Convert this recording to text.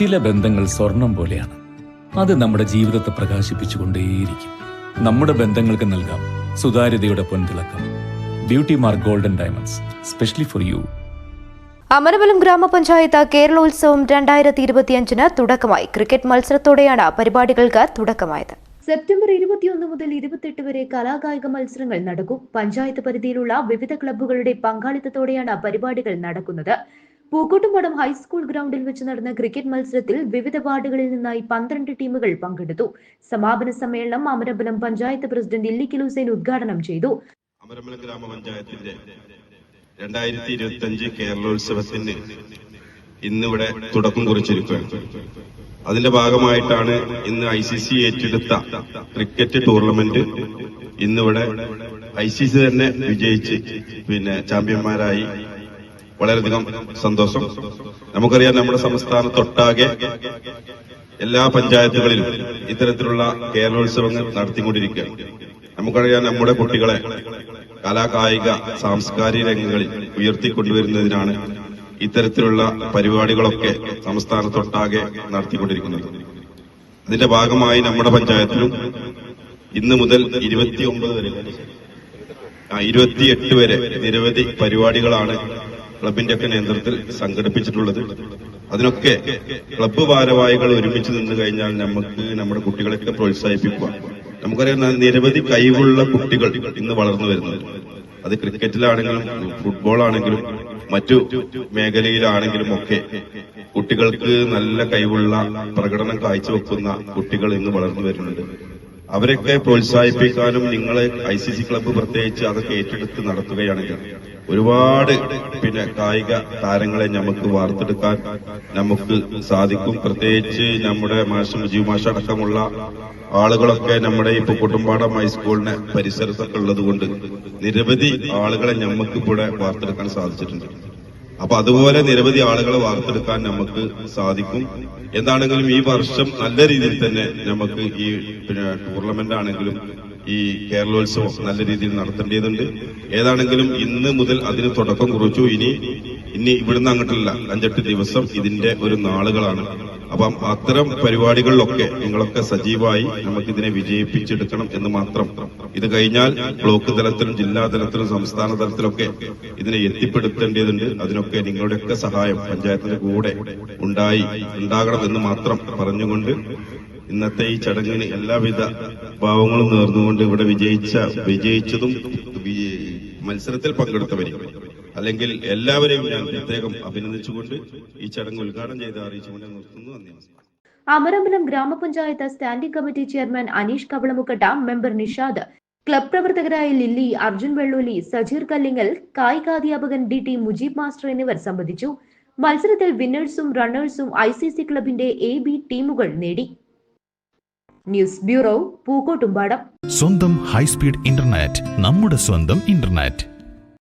ചില ബന്ധങ്ങൾ സ്വർണം പോലെയാണ്. അത് നമ്മുടെ ജീവിതത്തെ പ്രകാശിപ്പിച്ചുകൊണ്ടേയിരിക്കും. നമ്മുടെ ബന്ധങ്ങൾക്ക് നൽകാം സുതാര്യതയുടെ പൊൻതിളക്കം. Beauty mark golden diamonds specially for you Amaravalam ഗ്രാമപഞ്ചായത്ത് കേരളോത്സവം രണ്ടായിരത്തി ഇരുപത്തിയഞ്ചിന് തുടക്കമായി. ക്രിക്കറ്റ് മത്സരത്തോടെയാണ് പരിപാടികൾക്ക് തുടക്കമായത്. സെപ്റ്റംബർ ഇരുപത്തിയൊന്ന് മുതൽ ഇരുപത്തെട്ട് വരെ കലാകായിക മത്സരങ്ങൾ നടക്കും. പഞ്ചായത്ത് പരിധിയിലുള്ള വിവിധ ക്ലബ്ബുകളുടെ പങ്കാളിത്തത്തോടെയാണ് പരിപാടികൾ നടക്കുന്നത്. പൂക്കോട്ടുംപാടം ഹൈസ്കൂൾ ഗ്രൗണ്ടിൽ വെച്ച് നടന്ന ക്രിക്കറ്റ് മത്സരത്തിൽ വിവിധ വാർഡുകളിൽ നിന്നായി പന്ത്രണ്ട് ടീമുകൾ പങ്കെടുത്തു. സമാപന സമ്മേളനം അമരമ്പലം പഞ്ചായത്ത് പ്രസിഡന്റ് ഇല്ലിക്കൽ ഹുസൈൻ ഉദ്ഘാടനം ചെയ്തു. അമരമ്പലം ഗ്രാമപഞ്ചായത്തിന്റെ രണ്ടായിരത്തി ഇരുപത്തി അഞ്ച് കേരളോത്സവത്തിന് ഇന്നിവിടെ തുടക്കം കുറിച്ചിരിക്കുകയാണ്. അതിന്റെ ഭാഗമായിട്ടാണ് ഇന്ന് ഐ സി സി ഏറ്റെടുത്ത ക്രിക്കറ്റ് ടൂർണമെന്റ് ഇന്നിവിടെ ഐ സി സി തന്നെ വിജയിച്ച് പിന്നെ ചാമ്പ്യന്മാരായി വളരെയധികം സന്തോഷം. നമുക്കറിയാം നമ്മുടെ സംസ്ഥാനത്തൊട്ടാകെ എല്ലാ പഞ്ചായത്തുകളിലും ഇത്തരത്തിലുള്ള കേരളോത്സവങ്ങൾ നടത്തിക്കൊണ്ടിരിക്കുകയാണ് നമുക്കറിയാം നമ്മുടെ കുട്ടികളെ കലാകായിക സാംസ്കാരിക രംഗങ്ങളിൽ ഉയർത്തിക്കൊണ്ടുവരുന്നതിനാണ് ഇത്തരത്തിലുള്ള പരിപാടികളൊക്കെ സംസ്ഥാനത്തൊട്ടാകെ നടത്തിക്കൊണ്ടിരിക്കുന്നത്. അതിന്റെ ഭാഗമായി നമ്മുടെ പഞ്ചായത്തിലും ഇന്ന് മുതൽ ഇരുപത്തിയൊമ്പത് വരെ ഇരുപത്തിയെട്ട് വരെ നിരവധി പരിപാടികളാണ് ക്ലബിന്റെ ഒക്കെ നേതൃത്വത്തിൽ സംഘടിപ്പിച്ചിട്ടുള്ളത്. അതിനൊക്കെ ക്ലബ്ബ് ഭാരവാഹികൾ ഒരുമിച്ച് നിന്ന് കഴിഞ്ഞാൽ നമുക്ക് നമ്മുടെ കുട്ടികളെയൊക്കെ പ്രോത്സാഹിപ്പിക്കുക. നമുക്കറിയാം നിരവധി കഴിവുള്ള കുട്ടികൾ ഇന്ന് വളർന്നു വരുന്നുണ്ട്. അത് ക്രിക്കറ്റിലാണെങ്കിലും ഫുട്ബോൾ ആണെങ്കിലും മറ്റു മേഖലയിലാണെങ്കിലും ഒക്കെ കുട്ടികൾക്ക് നല്ല കഴിവുള്ള പ്രകടനം കാഴ്ചവെക്കുന്ന കുട്ടികൾ ഇന്ന് വളർന്നു വരുന്നുണ്ട്. അവരൊക്കെ പ്രോത്സാഹിപ്പിക്കാനും നിങ്ങളെ ഐ സി സി ക്ലബ്ബ് പ്രത്യേകിച്ച് അതൊക്കെ ഏറ്റെടുത്ത് നടത്തുകയാണെങ്കിൽ ഒരുപാട് പിന്നെ കായിക താരങ്ങളെ നമുക്ക് വാർത്തെടുക്കാൻ നമുക്ക് സാധിക്കും. പ്രത്യേകിച്ച് നമ്മുടെ മാഷ് മുജീബ് മാഷ് അടക്കമുള്ള ആളുകളൊക്കെ നമ്മുടെ ഇപ്പൊ കുട്ടുംപാടം ഹൈസ്കൂളിന് പരിസരത്തൊക്കെ ഉള്ളത് കൊണ്ട് നിരവധി ആളുകളെ നമുക്ക് ഇവിടെ വാർത്തെടുക്കാൻ സാധിച്ചിട്ടുണ്ട്. അപ്പൊ അതുപോലെ നിരവധി ആളുകളെ വാർത്തെടുക്കാൻ നമുക്ക് സാധിക്കും. എന്താണെങ്കിലും ഈ വർഷം നല്ല രീതിയിൽ തന്നെ നമുക്ക് ഈ പിന്നെ ടൂർണമെന്റ് ആണെങ്കിലും ഈ കേരളോത്സവം നല്ല രീതിയിൽ നടത്തേണ്ടതുണ്ട്. ഏതാണെങ്കിലും ഇന്ന് മുതൽ അതിന് തുടക്കം കുറിച്ചു. ഇനി ഇനി ഇവിടുന്ന് അങ്ങോട്ടല്ല. അഞ്ചെട്ട് ദിവസം ഇതിന്റെ ഒരു നാളുകളാണ്. അപ്പം അത്തരം പരിപാടികളിലൊക്കെ നിങ്ങളൊക്കെ സജീവമായി നമുക്കിതിനെ വിജയിപ്പിച്ചെടുക്കണം എന്ന് മാത്രം. ഇത് കഴിഞ്ഞാൽ ബ്ലോക്ക് തലത്തിലും ജില്ലാ തലത്തിലും സംസ്ഥാന തലത്തിലൊക്കെ ഇതിനെ എത്തിപ്പെടുത്തേണ്ടതുണ്ട്. അതിനൊക്കെ നിങ്ങളുടെയൊക്കെ സഹായം പഞ്ചായത്തിന്റെ കൂടെ ഉണ്ടായി ഉണ്ടാകണം എന്ന് മാത്രം പറഞ്ഞുകൊണ്ട് ഇന്നത്തെ ഈ ചടങ്ങിന് എല്ലാവിധ ഭാവങ്ങളും നേർന്നുകൊണ്ട് ഇവിടെ വിജയിച്ച വിജയിച്ചതും മത്സരത്തിൽ പങ്കെടുത്തവരെയും അല്ലെങ്കിൽ എല്ലാവരെയും ഞാൻ പ്രത്യേകം അഭിനന്ദിച്ചുകൊണ്ട് ഈ ചടങ്ങ് ഉദ്ഘാടനം ചെയ്ത് അറിയിച്ചുകൊണ്ട് ഞാൻ നിർത്തുന്നു. നന്ദി നമസ്കാരം. അമരമ്പലം ഗ്രാമപഞ്ചായത്ത് standing committee chairman Aneesh Kavalamukkatta member Nishad. Club പ്രവർത്തകരായ ലില്ലി അർജുൻ വെള്ളൂലി സജീർ കല്ലിങ്ങൽ കായികാധ്യാപകൻ ഡി ടി മുജീബ് മാസ്റ്റർ എന്നിവർ സംബന്ധിച്ചു. മത്സരത്തിൽ വിന്നേഴ്സും റണ്ണേഴ്സും ഐ സി സി ക്ലബിന്റെ എ ബി ടീമുകൾ നേടി. News bureau Pookkottumpadam. സ്വന്തം ഹൈസ്പീഡ് ഇന്റർനെറ്റ് നമ്മുടെ സ്വന്തം ഇന്റർനെറ്റ്.